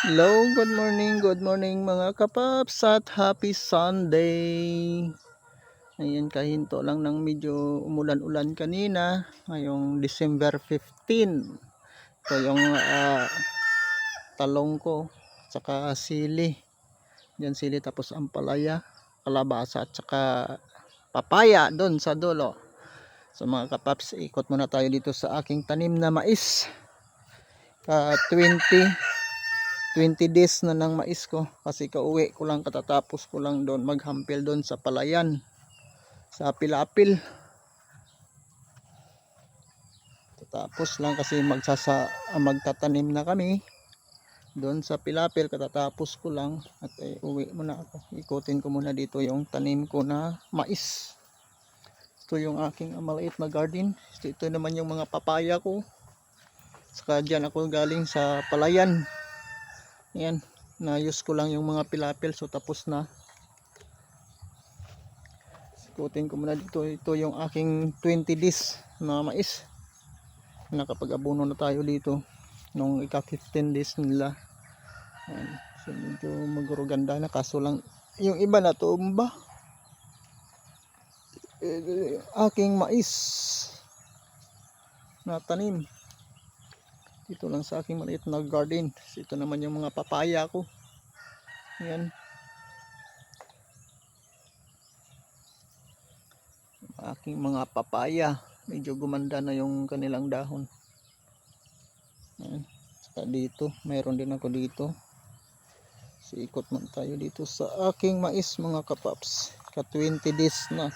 Hello, good morning, good morning mga kapaps at happy Sunday. Ayan, kahinto lang ng medyo umulan-ulan kanina, ngayong December 15. Ito yung ah, talong ko, tsaka sili. Yan sili tapos ampalaya, kalabasa at tsaka papaya doon sa dulo. So mga kapaps, ikot muna tayo dito sa aking tanim na mais. Ka 20 20 days na ng mais ko kasi kauwi ko lang katatapos ko lang doon maghampil doon sa palayan sa pilapil tatapos lang kasi magsasa ah, magtatanim na kami doon sa pilapil katatapos ko lang at eh, uwi muna ako. Ikutin ko muna dito yung tanim ko na mais. Ito yung aking ah, maliit na garden. Ito, ito naman yung mga papaya ko. Saka dyan ako galing sa palayan Ayan, naayos ko lang yung mga pilapil so tapos na. Sikutin ko muna dito. Ito yung aking 20 days na mais. Nakapag-abono na tayo dito nung ika 15 days nila. Ayan. So medyo maguruganda na kaso lang yung iba na tumba. Eh, aking mais na tanim dito lang sa aking maliit na garden. Ito naman yung mga papaya ko. Yan. Aking mga papaya. Medyo gumanda na yung kanilang dahon. Yan. Saka dito mayroon din ako dito. So ikot man tayo dito sa aking mais mga kapaps. Ka 20 days na.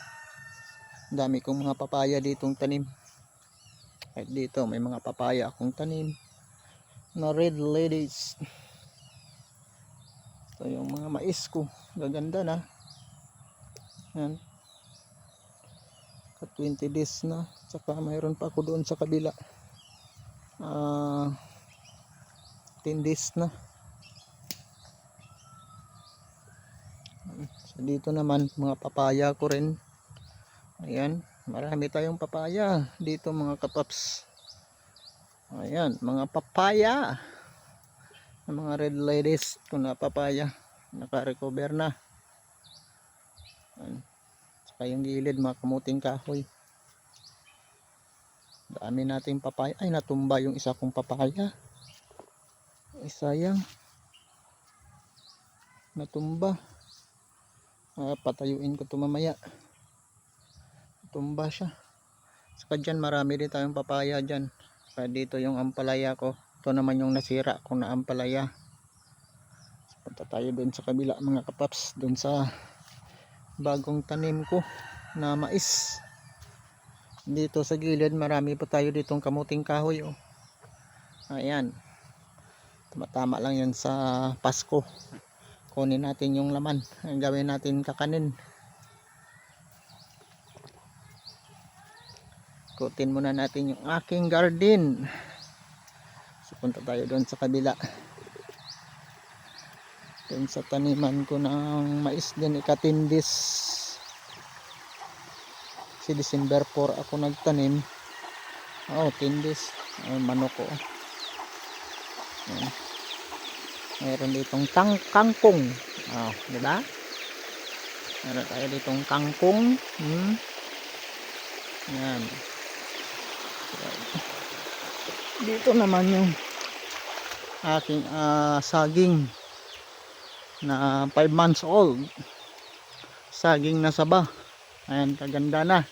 Dami kong mga papaya ditong tanim. Kahit dito may mga papaya akong tanim na red ladies. Ito yung mga mais ko. Gaganda na. Yan. Ka 20 days na. Tsaka mayroon pa ako doon sa kabila. Ah 10 days na. So dito naman mga papaya ko rin. Ayan. Marami tayong papaya dito mga kapaps ayan mga papaya. Mga red ladies ito na papaya naka-recover na. Ayan. saka yung gilid mga kamuting kahoy. Dami nating papaya. Ay natumba yung isa kong papaya. Ay sayang natumba. Ah, patayuin ko ito mamaya. Tumba siya. Saka dyan marami din tayong papaya dyan dito yung ampalaya ko. Ito naman yung nasira ko na ampalaya punta tayo dun sa kabila mga kapaps dun sa bagong tanim ko na mais. Dito sa gilid marami pa tayo ditong kamuting kahoy oh. ayan. Tumatama lang yan sa Pasko. Kunin natin yung laman. Gawin natin kakanin Ikutin muna natin yung aking garden. So, punta tayo doon sa kabila. Doon sa taniman ko ng mais din ikatindis. Si December 4 ako nagtanim. Oh, tindis. Ay, manok. Meron ditong tang kangkong. Oh, di ba? Meron tayo ditong kangkong. Hmm. Yan dito naman yung aking uh, saging na 5 months old. Saging na saba. Ayan kaganda na.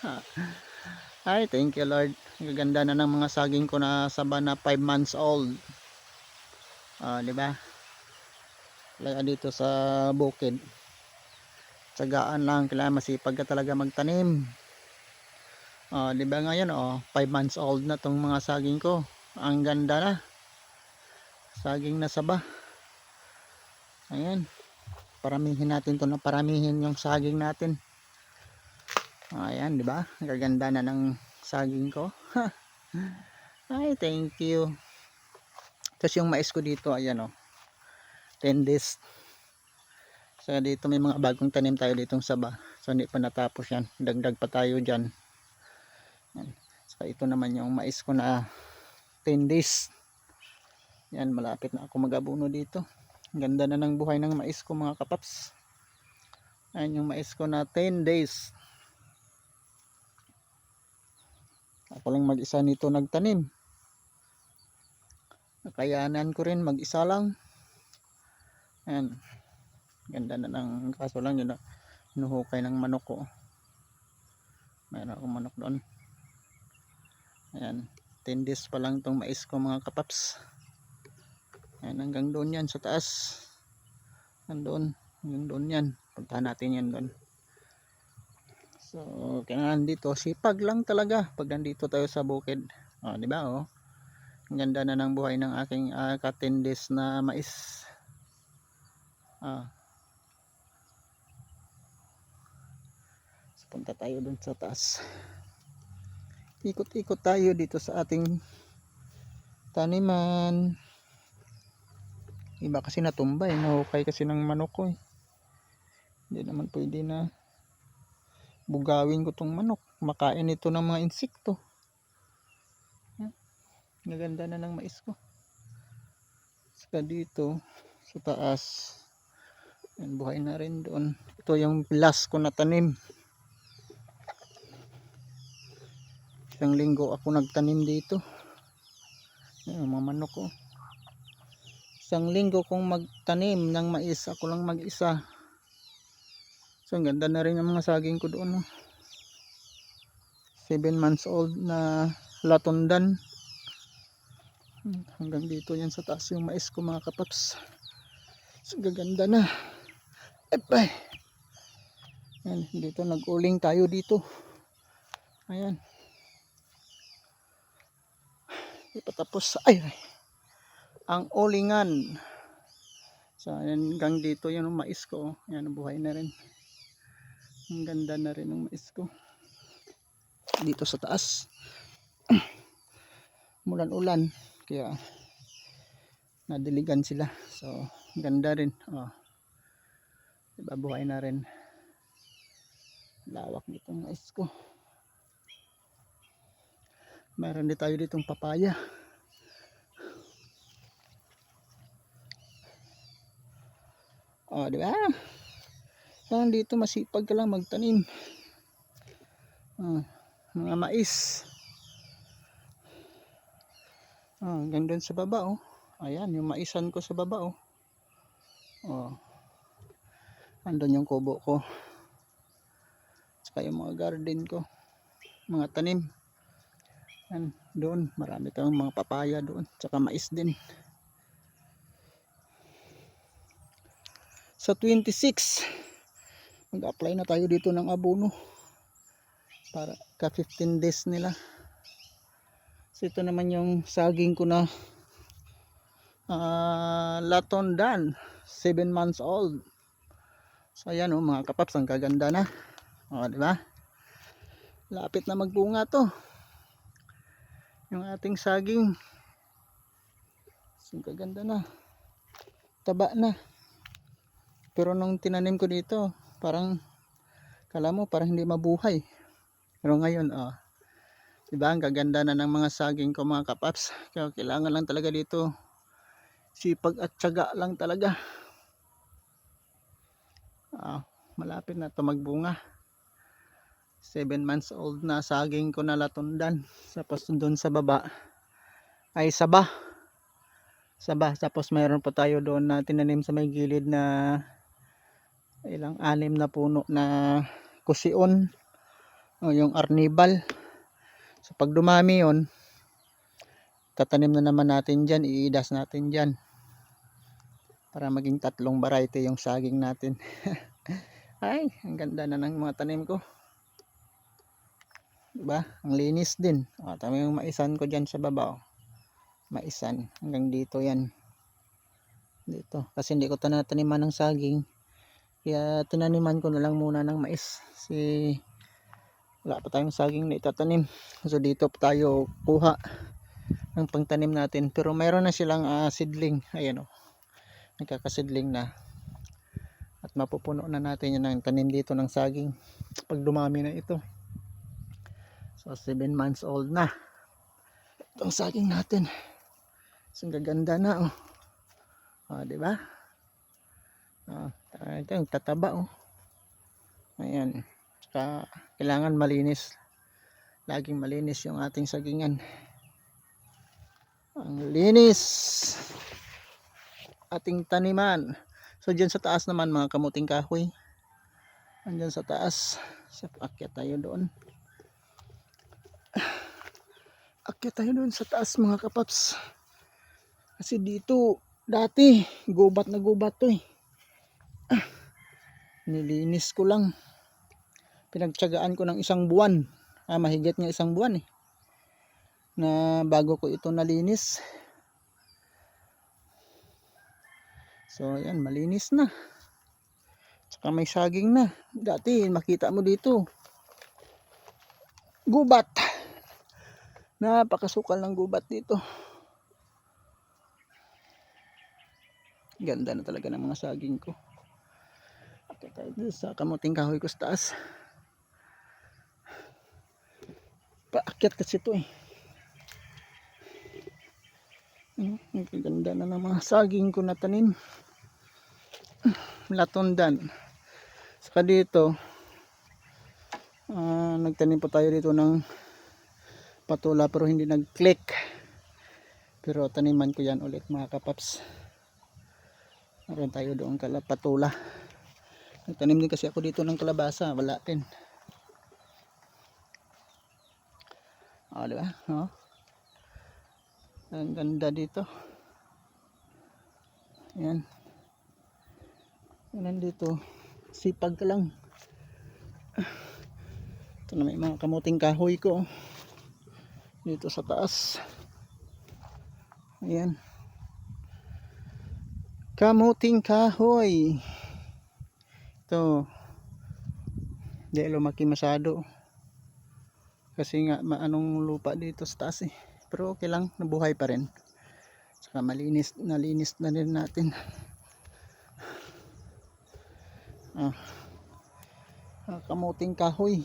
Ay thank you lord. Kaganda na ng mga saging ko na saba na 5 months old. Uh, di ba? Talaga dito sa bukid. Tsagaan lang kailangan masipag ka talaga magtanim Oh, 'di ba ngayon oh, 5 months old na tong mga saging ko. Ang ganda na. Saging na saba. Ayan. Paramihin natin 'to na paramihin yung saging natin. Ayan, 'di ba? Gaganda na ng saging ko. Ay, thank you. Tapos yung mais ko dito, ayan oh. 10 days. So dito may mga bagong tanim tayo ditong saba. So hindi pa natapos yan. Dagdag pa tayo dyan. Yan. Ito naman yung mais ko na 10 days. Yan, malapit na ako mag-abuno dito. Ganda na ng buhay ng mais ko mga kapaps. Ayan yung mais ko na 10 days. Ako lang mag-isa nito nagtanim. Nakayanan ko rin mag-isa lang. Ayan. Ganda na ng kaso lang yun na hinuhukay ng manok ko. Mayroon akong manok doon. Ayan. 10 days pa lang tong mais ko mga kapaps. Ayan, hanggang doon yan sa taas. Nandun. Hanggang doon yan. Puntahan natin yan doon. So, kailangan dito, sipag lang talaga pag nandito tayo sa bukid. O, di ba oh? Ang ganda na ng buhay ng aking uh, katindis na mais. Ah. Punta tayo doon sa taas. Ikot-ikot tayo dito sa ating taniman. Iba kasi natumba eh. Nahukay kasi ng manok ko eh. Hindi naman pwede na bugawin ko tong manok. Makain ito ng mga insekto. Yan. Gaganda na ng mais ko. Saka dito sa taas. Buhay na rin doon. Ito yung last ko na tanim. Isang linggo ako nagtanim dito. Yan, mga manok ko. Isang linggo kong magtanim ng mais. Ako lang mag-isa. So, ganda na rin ang mga saging ko doon. No? 7 months old na latundan. Hanggang dito yan sa taas yung mais ko mga kapaps. So, gaganda na. Epay. Yan, dito nag-uling tayo dito. Ayan. Di pa tapos. Ay. Ang ulingan. So, hanggang dito yung mais ko. Ayan, buhay na rin. Ang ganda na rin ng mais ko. Dito sa taas. Mulan-ulan. Kaya nadiligan sila. So, ganda rin. Oh. Diba, buhay na rin. Lawak nitong mais ko. Meron din tayo ditong papaya. Oh, di ba? Kaya dito masipag ka lang magtanim. Ah, mga mais. Ah, hanggang doon sa baba oh. Ayan, yung maisan ko sa baba oh. Oh. Andun yung kubo ko. Saka yung mga garden ko. Mga tanim. Yan, doon. Marami tayong mga papaya doon. Tsaka mais din. Sa 26, mag-apply na tayo dito ng abono. Para ka 15 days nila. So ito naman yung saging ko na uh, latondan. 7 months old. So ayan oh, mga kapaps, ang kaganda na. O, di ba? Lapit na magbunga to. Yung ating saging. So, kaganda na. Taba na. Pero nung tinanim ko dito, parang kala mo parang hindi mabuhay. Pero ngayon, oh. Diba, ang gaganda na ng mga saging ko mga kapaps. Kaya kailangan lang talaga dito sipag at tiyaga lang talaga. Ah, malapit na to magbunga. 7 months old na saging ko na latundan. Tapos doon sa baba ay saba. Saba. Tapos mayroon pa tayo doon na tinanim sa may gilid na ilang anim na puno na kusion. O yung arnibal. So pag dumami yon tatanim na naman natin dyan. Iidas natin dyan para maging tatlong variety yung saging natin ay ang ganda na ng mga tanim ko diba ang linis din. O, tama yung maisan ko dyan sa baba o. maisan. Hanggang dito yan. Dito. Kasi hindi ko tanataniman ng saging. Kaya tinaniman ko na lang muna ng mais. Kasi wala pa tayong saging na itatanim. So dito tayo kuha ng pangtanim natin. Pero mayroon na silang uh, seedling. Ayan o. Nagkakasidling na. At mapupuno na natin yun ng tanim dito ng saging. Pag dumami na ito so 7 months old na itong saging natin Ang gaganda na oh. Oh, di ba? Oh, ito yung tataba oh. Ayan. Saka kailangan malinis. Laging malinis yung ating sagingan. Ang linis. Ating taniman. So dyan sa taas naman mga kamuting kahoy. Andyan sa taas. Sa akyat tayo doon. Akyat tayo doon sa taas mga kapaps. Kasi dito dati gubat na gubat to eh. Ah, nilinis ko lang. Pinagtsagaan ko ng isang buwan. Ah, mahigit nga isang buwan eh. Na bago ko ito nalinis. So ayan, malinis na. Tsaka may saging na. Dati makita mo dito. Gubat. Napakasukal ng gubat dito. Ganda na talaga ng mga saging ko. Okay tayo sa kamuting kahoy ko sa taas. Paakyat kasi ito eh. Ano, ang ganda na ng mga saging ko na tanim. Latundan. Saka dito, ah, nagtanim po tayo dito ng patula pero hindi nag-click. Pero taniman ko yan ulit mga kapaps. Meron tayo doon kala patula. Nagtanim din kasi ako dito ng kalabasa. Wala din. O, di ba? O. Ang ganda dito. Ayan. Yan dito. Sipag ka lang. Ito na may mga kamuting kahoy ko. oh. Dito sa taas. Ayan. Kamuting kahoy. Ito. Hindi lumaki masyado. Kasi nga maanong lupa dito sa taas eh. Pero okay lang, nabuhay pa rin. Saka malinis, nalinis na rin natin. Ah. Ah, kamuting kahoy.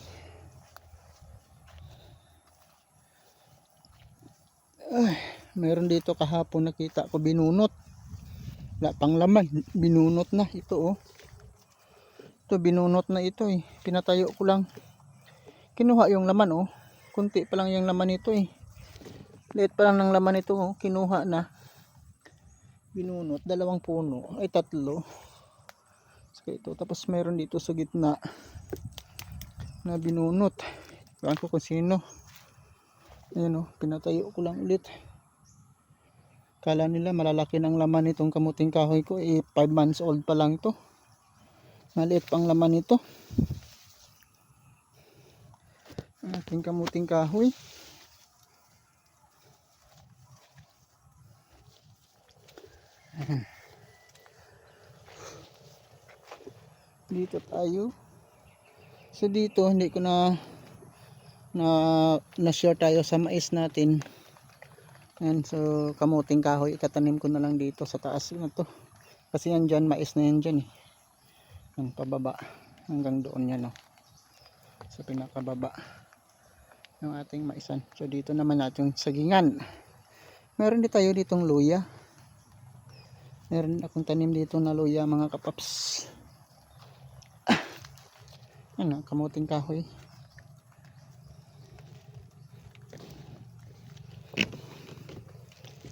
Ay, meron dito kahapon nakita ko binunot. Wala pang laman, binunot na ito oh. Ito binunot na ito eh. Pinatayo ko lang. Kinuha yung laman oh. Kunti pa lang yung laman nito eh. Liit pa lang ng laman nito oh. Kinuha na. Binunot dalawang puno, ay tatlo. So, ito tapos meron dito sa gitna na binunot. Ewan ko kung sino. Ayan oh, pinatayo ko lang ulit. Kala nila malalaki ng laman nitong kamuting kahoy ko. Eh, 5 months old pa lang to. Maliit pang laman nito. Ang kamuting kahoy. Dito tayo. So dito hindi ko na na na-share tayo sa mais natin. Ayan, so kamuting kahoy ikatanim ko na lang dito sa taas na to. Kasi yan dyan, mais na yan dyan eh. Yan, pababa. Hanggang doon yan oh. Sa pinakababa ng ating maisan. So dito naman natin sagingan. Meron din tayo ditong luya. Meron akong tanim dito na luya mga kapaps. Ano, kamuting kahoy.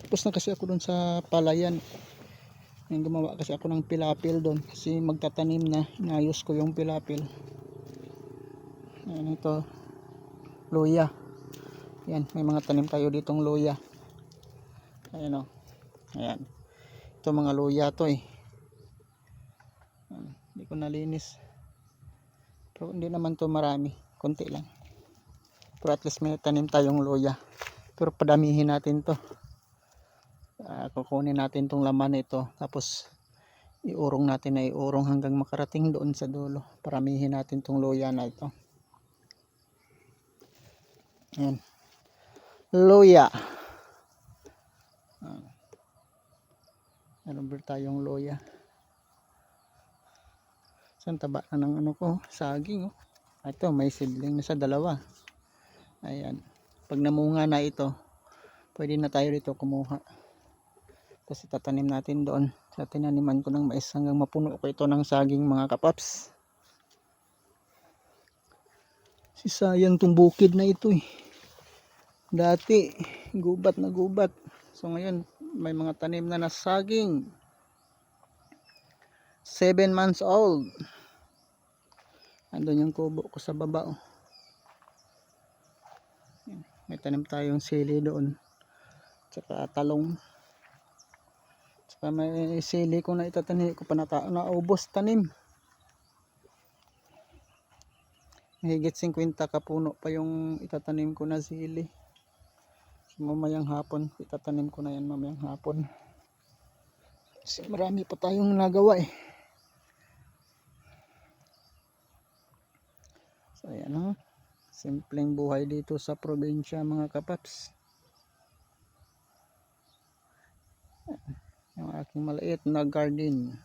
Tapos na kasi ako dun sa palayan. Yung gumawa kasi ako ng pilapil doon. Kasi magtatanim na. Inayos ko yung pilapil. Ayan ito. Luya. Ayan, may mga tanim tayo ditong luya. Ayan o. Ayan. Ito mga luya to eh. Hindi ko nalinis. Pero hindi naman to marami. Konti lang. Pero at least may tanim tayong luya. Pero padamihin natin to. Ah, kukunin natin tong laman nito. Tapos iurong natin na iurong hanggang makarating doon sa dulo. Paramihin natin tong luya na ito. Ayan. Luya. Ah. Meron ba tayong luya? Saan taba na ng ano ko? Saging oh. Ah, Ito may seedling na sa dalawa. Ayan. Pag namunga na ito, pwede na tayo dito kumuha. Tapos itatanim natin doon sa tinaniman ko ng mais hanggang mapuno ko ito ng saging mga kapaps. Si sayang tong bukid na ito eh. Dati, gubat na gubat. So ngayon, may mga tanim na na saging. 7 months old. Andun yung kubo ko sa baba. Oh. May tanim tayong sili doon. Tsaka talong. Tsaka may sili ko na itatanim ko pa na naubos tanim. Higit 50 kapuno pa yung itatanim ko na sili. So, mamayang hapon, itatanim ko na yan mamayang hapon. Kasi marami pa tayong nagawa eh. So ayan o. Simpleng buhay dito sa probinsya mga kapaps. Ayan, Yung aking maliit na garden.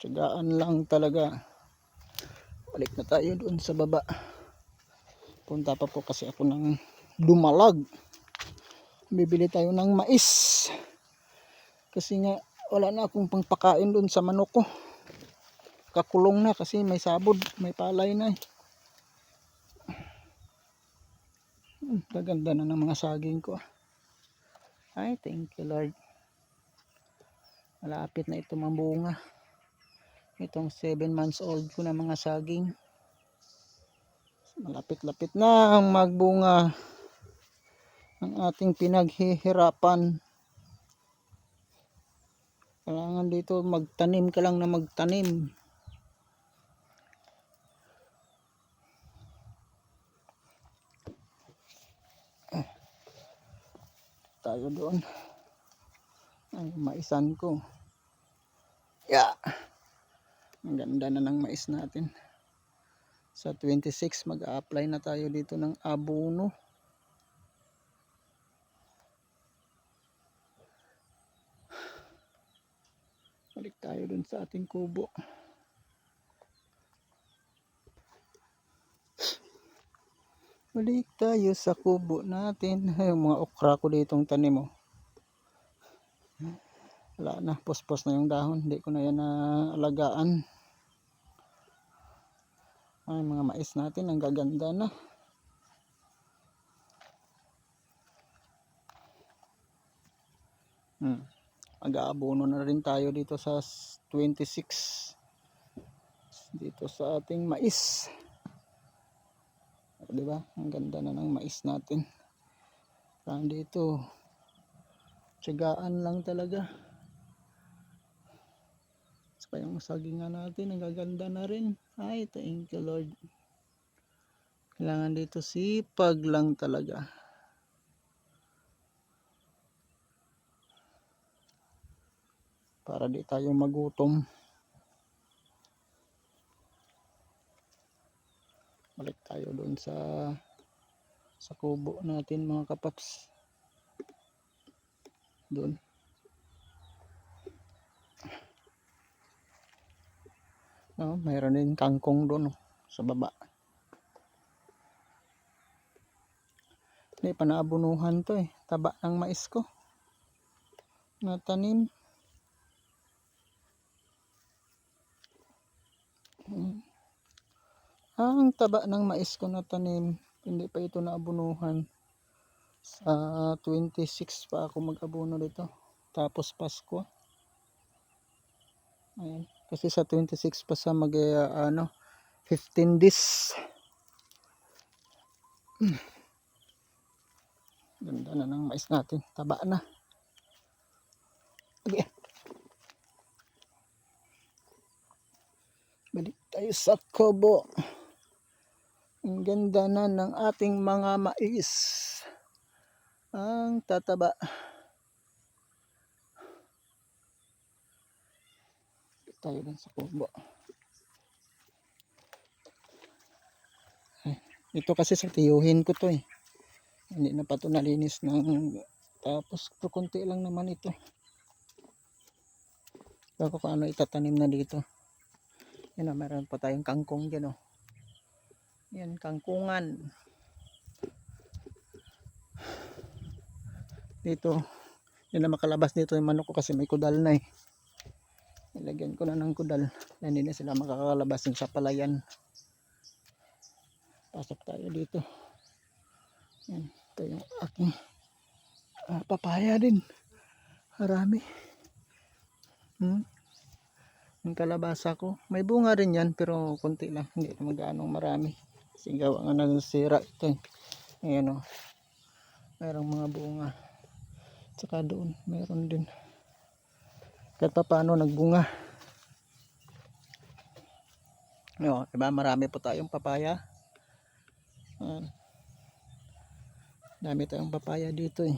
Tiyagaan lang talaga. Balik na tayo doon sa baba. Punta pa po kasi ako ng dumalag. Bibili tayo ng mais. Kasi nga wala na akong pangpakain doon sa manok ko. Kakulong na kasi may sabod, may palay na eh. Hmm, Gaganda na ng mga saging ko. ah. Ay, thank you Lord. Malapit na ito mambunga. Itong 7 months old ko na mga saging. Malapit-lapit na ang magbunga ang ating pinaghihirapan. Kailangan dito magtanim ka lang na magtanim. Tayo doon. Ay, maisan ko. Yeah. Ang ganda na ng mais natin. Sa 26 mag-a-apply na tayo dito ng abono. Balik tayo dun sa ating kubo. Balik tayo sa kubo natin. Yung mga okra ko ditong tanim mo. Wala na, pospos na yung dahon. Hindi ko na yan naalagaan. Ay, mga mais natin, ang gaganda na. Hmm. Mag-aabono na rin tayo dito sa s- 26. Dito sa ating mais. Di ba? Ang ganda na ng mais natin. Parang dito, tiyagaan lang talaga. Saka yung sagingan natin, ang gaganda na rin. Ay, thank you Lord. Kailangan dito sipag lang talaga. Para di tayo magutom. Balik tayo doon sa sa kubo natin mga kapaps. Doon. No, mayroon din kangkong doon oh, sa baba. Hindi pa naabunuhan to eh. Taba ng mais ko. Natanim. Mm. Ang taba ng mais ko na tanim, hindi pa ito naabunuhan. Sa 26 pa ako mag-abuno dito. Tapos Pasko. Ayan. Kasi sa 26 pa sa mag uh, ano 15 days. Ganda na ng mais natin. Taba na. Okay. Balik tayo sa kubo. Ang ganda na ng ating mga mais. Ang tataba. Tayo dun sa kubo. Ito kasi sa tiyuhin ko to eh. Hindi na pa ito nalinis ng tapos kunti lang naman ito. Bago ko ano itatanim na dito. Yan o, meron pa tayong kangkong dyan o. Yan, kangkungan. dito hindi na makalabas dito yung manok ko kasi may kudal na eh. Ilagyan ko na ng kudal na hindi na sila makakalabas. Yung sa palayan pasok tayo dito. Yan ito yung aking ah, papaya din. Marami. Hmm? yung kalabasa ko. May bunga rin yan pero konti lang. Hindi naman gaano marami kasi gawa nga ng sira ito eh. ayan o. Merong mga bunga. Tsaka doon meron din. Kahit pa paano nagbunga. O, diba? Marami po tayong papaya. Ayan. dami tayong papaya dito eh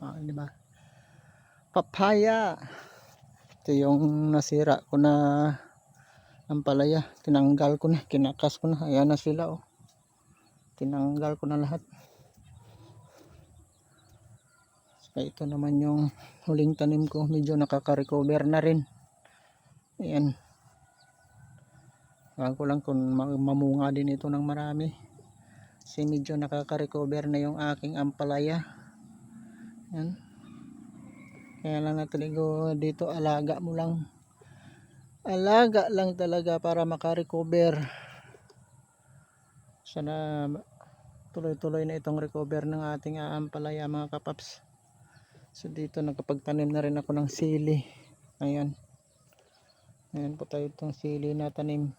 Ah, di ba? Papaya. Ito yung nasira ko na ang palaya. Tinanggal ko na, kinakas ko na. Ayan na sila oh. Tinanggal ko na lahat. Saka ito naman yung huling tanim ko. Medyo nakaka-recover na rin. Ayan. Alam ko lang kung ma- mamunga din ito ng marami. Kasi medyo nakaka-recover na yung aking ampalaya. Yan. Kaya lang nataligo dito alaga mo lang. Alaga lang talaga para makarecover. Sana tuloy-tuloy na itong recover ng ating aampalaya mga kapaps. So dito nakapagtanim na rin ako ng sili. Ayan. Ayan po tayo itong sili na tanim.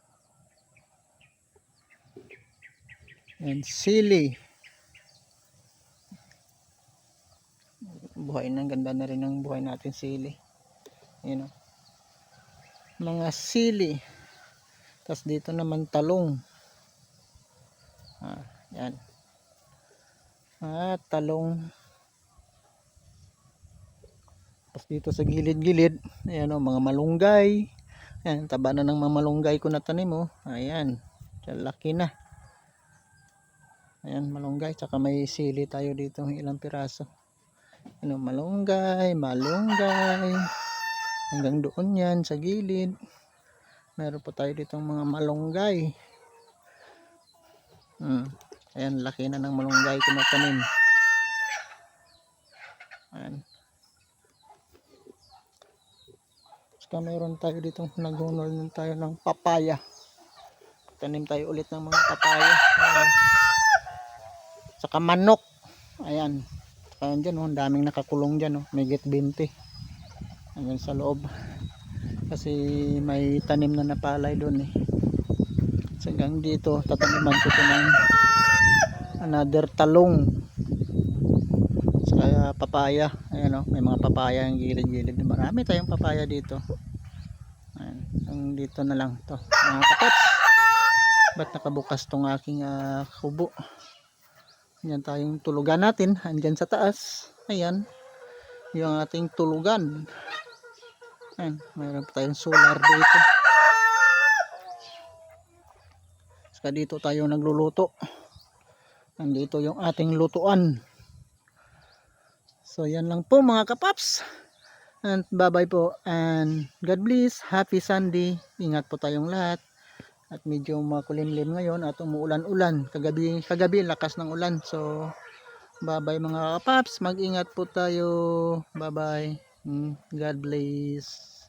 Ayan, sili. Buhay na ganda na rin ng buhay natin sili. Yun o mga sili. Tapos dito naman talong. Ah, yan. Ah, talong. Tapos dito sa gilid gilid ayan o mga malunggay. Ayan taba na ng mga malunggay ko na tanim o ayan laki na. Ayan malunggay tsaka may sili tayo dito ilang piraso ano, malunggay, malunggay. Hanggang doon yan sa gilid. Meron pa tayo ditong mga malunggay. Hmm. Ayan, laki na ng malunggay ko na. Ayan. Saka meron tayo ditong nagunol din tayo ng papaya. Tanim tayo ulit ng mga papaya. Ayan. Saka manok. Ayan. Ayan dyan, oh, ang daming nakakulong dyan, oh. may get 20. Hanggang sa loob. Kasi may tanim na napalay doon eh. So hanggang dito, tataniman ko ito ng another talong. Saka papaya. Ayan oh, may mga papaya ang gilid-gilid. Marami tayong papaya dito. Ayan, hanggang dito na lang to Mga kapats. Ba't nakabukas tong aking ah, kubo? Yan tayong tulugan natin. Andyan sa taas. Ayan. Yung ating tulugan. Ayan. Mayroon pa tayong solar dito. Saka dito tayo nagluluto. Nandito yung ating lutuan. So yan lang po mga kapaps. And bye bye po. And God bless. Happy Sunday. Ingat po tayong lahat at medyo makulimlim ngayon at umuulan-ulan. Kagabi kagabi lakas ng ulan. So bye bye mga kapaps. Mag-ingat po tayo. Bye bye God bless